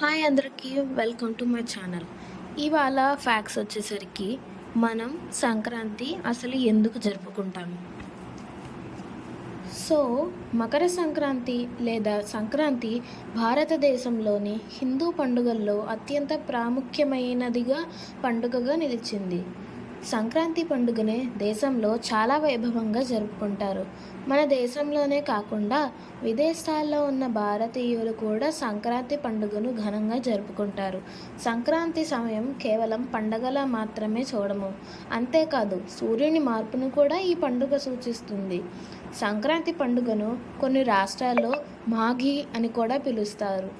Hi అందరికీ welcome to my channel. ఇవాళ fax వచ్చేసరికి మనం సంక్రాంతి అసలు ఎందుకు జరుపుకుంటాం? సో మకర సంక్రాంతి లేదా సంక్రాంతి భారతదేశంలోని హిందూ పండుగల్లో అత్యంత ప్రాముఖ్యమైనదిగా పండుగగా నిలిచింది. సంక్రాంతి పండుగనే దేశంలో చాలా వైభవంగా జరుపుకుంటారు. మన దేశంలోనే కాకుండా విదేశాల్లో ఉన్న భారతీయులు కూడా సంక్రాంతి పండుగను ఘనంగా జరుపుకుంటారు. సంక్రాంతి సమయం కేవలం పండగలా మాత్రమే చూడము. అంతేకాదు సూర్యుని మార్పును కూడా ఈ పండుగ సూచిస్తుంది. సంక్రాంతి పండుగను కొన్ని రాష్ట్రాల్లో మాఘీ అని కూడా పిలుస్తారు.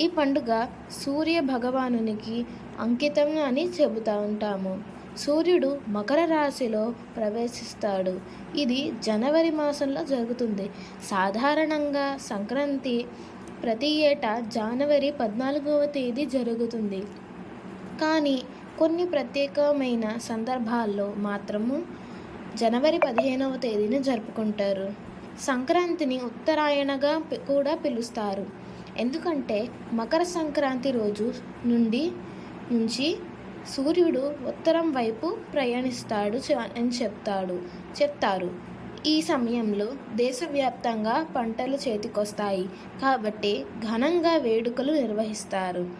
ఈ పండుగ సూర్య భగవానునికి అంకితం అని చెబుతూ ఉంటాము. సూర్యుడు మకర రాశిలో ప్రవేశిస్తాడు. ఇది జనవరి మాసంలో జరుగుతుంది. సాధారణంగా సంక్రాంతి ప్రతి ఏటా జనవరి పద్నాలుగవ తేదీ జరుగుతుంది. కానీ కొన్ని ప్రత్యేకమైన సందర్భాల్లో మాత్రము జనవరి పదిహేనవ తేదీని జరుపుకుంటారు. సంక్రాంతిని ఉత్తరాయణగా కూడా పిలుస్తారు. ఎందుకంటే మకర సంక్రాంతి రోజు నుండి నుంచి సూర్యుడు ఉత్తరం వైపు ప్రయాణిస్తాడు అని చెప్తాడు చెప్తారు. ఈ సమయంలో దేశవ్యాప్తంగా పంటలు చేతికొస్తాయి కాబట్టి ఘనంగా వేడుకలు నిర్వహిస్తారు.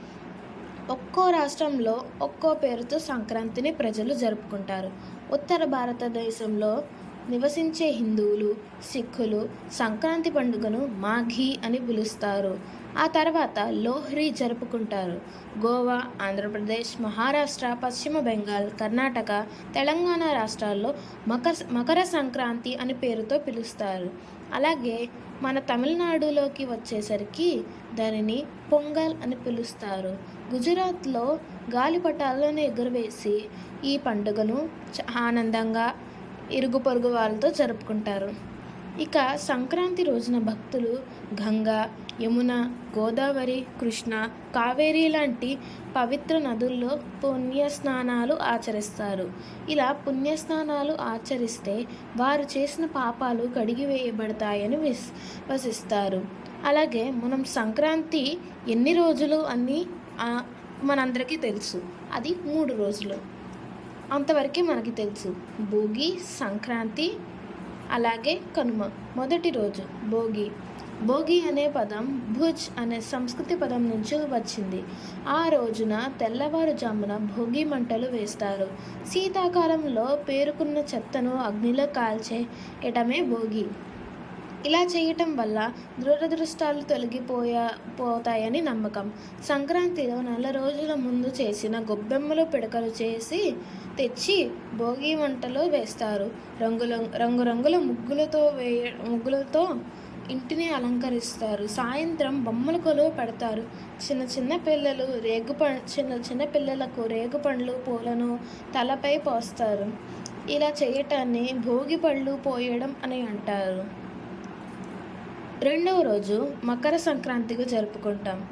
ఒక్కో రాష్ట్రంలో ఒక్కో పేరుతో సంక్రాంతిని ప్రజలు జరుపుకుంటారు. ఉత్తర భారతదేశంలో నివసించే హిందువులు సిక్కులు సంక్రాంతి పండుగను మాఘీ అని పిలుస్తారు. ఆ తర్వాత లోహ్రీ జరుపుకుంటారు. గోవా ఆంధ్రప్రదేశ్ మహారాష్ట్ర పశ్చిమ బెంగాల్ కర్ణాటక తెలంగాణ రాష్ట్రాల్లో మకర మకర సంక్రాంతి అని పేరుతో పిలుస్తారు. అలాగే మన తమిళనాడులోకి వచ్చేసరికి దానిని పొంగల్ అని పిలుస్తారు. గుజరాత్లో గాలిపటాలను ఎగురవేసి ఈ పండుగను చ- ఆనందంగా ఇరుగు పొరుగు వాళ్ళతో జరుపుకుంటారు. ఇక సంక్రాంతి రోజున భక్తులు గంగా యమున గోదావరి కృష్ణ కావేరి లాంటి పవిత్ర నదుల్లో పుణ్యస్నానాలు ఆచరిస్తారు. ఇలా పుణ్యస్నానాలు ఆచరిస్తే వారు చేసిన పాపాలు కడిగివేయబడతాయని విస్ వసిస్తారు. అలాగే మనం సంక్రాంతి ఎన్ని రోజులు అని మనందరికీ తెలుసు. అది మూడు రోజులు. అంతవరకే మనకి తెలుసు. భోగి సంక్రాంతి అలాగే కనుమ. మొదటి రోజు భోగి. భోగి అనే పదం భుజ్ అనే సంస్కృతి పదం నుంచి వచ్చింది. ఆ రోజున తెల్లవారుజామున భోగి మంటలు వేస్తారు. శీతాకాలంలో పేరుకున్న చెత్తను అగ్నిలో కాల్చే ఎటమే భోగి. ఇలా చేయటం వల్ల దురదృష్టాలు తొలగిపోయా పోతాయని నమ్మకం. సంక్రాంతిలో నెల రోజుల ముందు చేసిన గొబ్బెమ్మలు పిడకలు చేసి తెచ్చి భోగి వంటలో వేస్తారు. రంగుల రంగురంగుల ముగ్గులతో వేయ ముగ్గులతో ఇంటిని అలంకరిస్తారు. సాయంత్రం బొమ్మల కొలువు పెడతారు. చిన్న చిన్న పిల్లలు రేగు ప చిన్న చిన్న పిల్లలకు రేగు పండ్లు పూలను తలపై పోస్తారు. ఇలా చేయటాన్ని భోగి పళ్ళు పోయడం అని అంటారు. రెండవ రోజు మకర సంక్రాంతిగా జరుపుకుంటాం.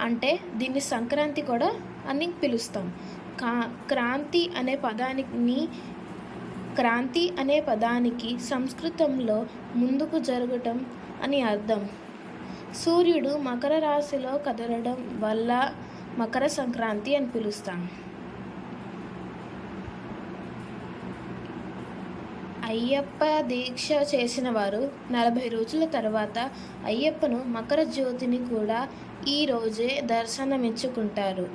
అంటే దీన్ని సంక్రాంతి కూడా అని పిలుస్తాం. కా క్రాంతి అనే పదానికి క్రాంతి అనే పదానికి సంస్కృతంలో ముందుకు జరగటం అని అర్థం. సూర్యుడు మకర రాశిలో కదలడం వల్ల మకర సంక్రాంతి అని పిలుస్తాం. అయ్యప్ప దీక్ష చేసిన వారు నలభై రోజుల తర్వాత అయ్యప్పను మకర జ్యోతిని కూడా ఈ రోజే దర్శనమిచ్చుకుంటారు.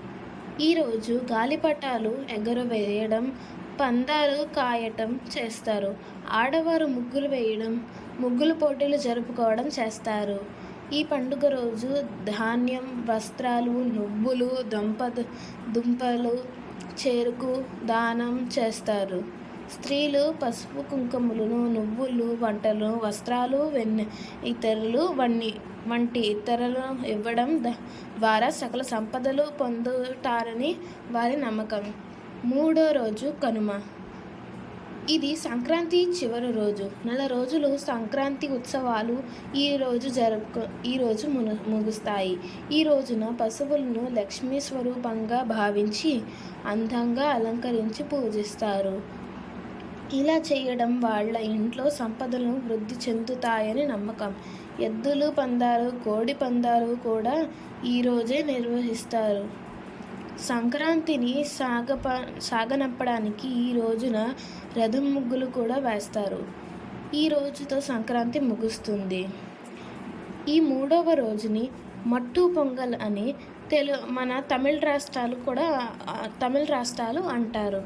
ఈరోజు గాలిపటాలు ఎగరవేయడం పందాలు కాయటం చేస్తారు. ఆడవారు ముగ్గులు వేయడం ముగ్గులు పోటీలు జరుపుకోవడం చేస్తారు. ఈ పండుగ రోజు ధాన్యం వస్త్రాలు నువ్వులు దుంప దుంపలు చెరుకు దానం చేస్తారు. స్త్రీలు పసుపు కుంకుమలను నువ్వులు వంటలు వస్త్రాలు వెన్న ఇతరులు వన్ని వంటి ఇతరులు ఇవ్వడం ద్వారా సకల సంపదలు పొందుతారని వారి నమ్మకం. మూడో రోజు కనుమ. ఇది సంక్రాంతి చివరి రోజు. నెల రోజులు సంక్రాంతి ఉత్సవాలు ఈ రోజు జరుపు ఈ రోజు మును ముగుస్తాయి. ఈ రోజున పశువులను లక్ష్మీ స్వరూపంగా భావించి అందంగా అలంకరించి పూజిస్తారు. ఇలా చేయడం వాళ్ళ ఇంట్లో సంపదలు వృద్ధి చెందుతాయని నమ్మకం. ఎద్దులు పందాలు కోడి పందాలు కూడా ఈరోజే నిర్వహిస్తారు. సంక్రాంతిని సాగప సాగనంపడానికి ఈ రోజున రథం ముగ్గులు కూడా వేస్తారు. ఈ రోజుతో సంక్రాంతి ముగుస్తుంది. ఈ మూడవ రోజుని మట్టు పొంగల్ అని తెలు మన తమిళ రాష్ట్రాలు కూడా తమిళ రాష్ట్రాలు అంటారు.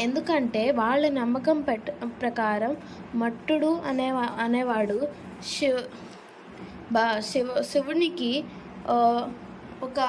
ఎందుకంటే వాళ్ళ నమ్మకం పెట్ ప్రకారం మట్టుడు అనేవా అనేవాడు శివ బా శివ శివునికి ఒక